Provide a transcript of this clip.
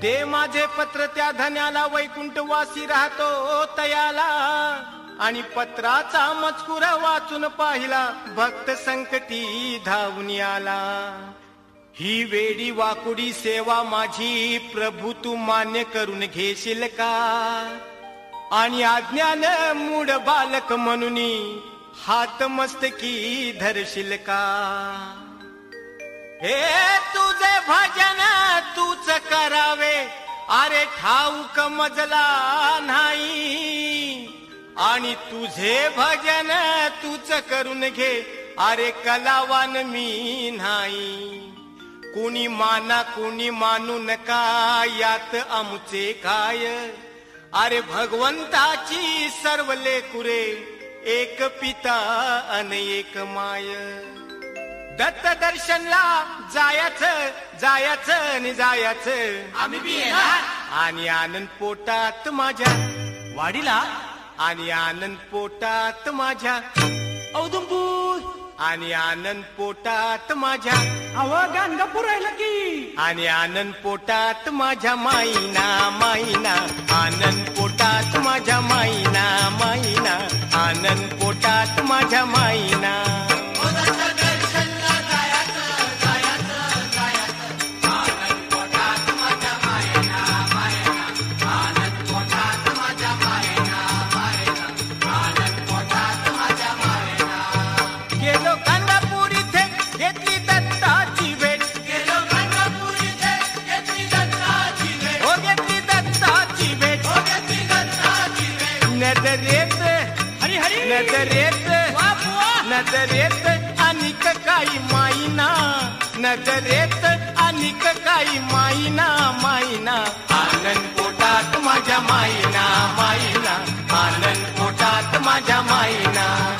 दे माझे पत्र त्या धन्याला वैकुंठवासी राहतो तयाला. आणि पत्राचा मजकुरा वाचून पाहिला भक्त संकटी धावून आला ही वेडी वाकुडी सेवा माझी प्रभू तू मान्य करून घेशील का? आणि अज्ञान मूड बालक म्हणून हात मस्तकी धरशील का? हे तुझे भजन तूच करावे. अरे ठाऊक मजला नाही? आणि तुझे भजन तूच करून घे. अरे कलावान मी नाही. कुणी माना कुणी मानू नका यात आमचे काय? अरे भगवंताची सर्व लेकुरे एक पिता अनेक माय. दत्त दर्शनला जायचं जायचं आणि जायचं. आम्ही बी येणार. आणि आनंद पोटात माझ्या. वाडीला? आणि आनंद पोटात माझ्या. औदुंबूर. आणि आनंद पोटात माझ्या. अव गाणगापूर राहिलं की. आणि आनंद पोटात माझ्या माईना माईना. आनंद पोटात माझ्या माईना माईना. आनंद पोटात माझ्या माईना. नजरेत. नजरेत अनिक काही माईना. नजरेत अनिक काही माईना माईना. आनंद पोटात माझ्या माईना माईना. आनंद पोटात माझ्या माईना.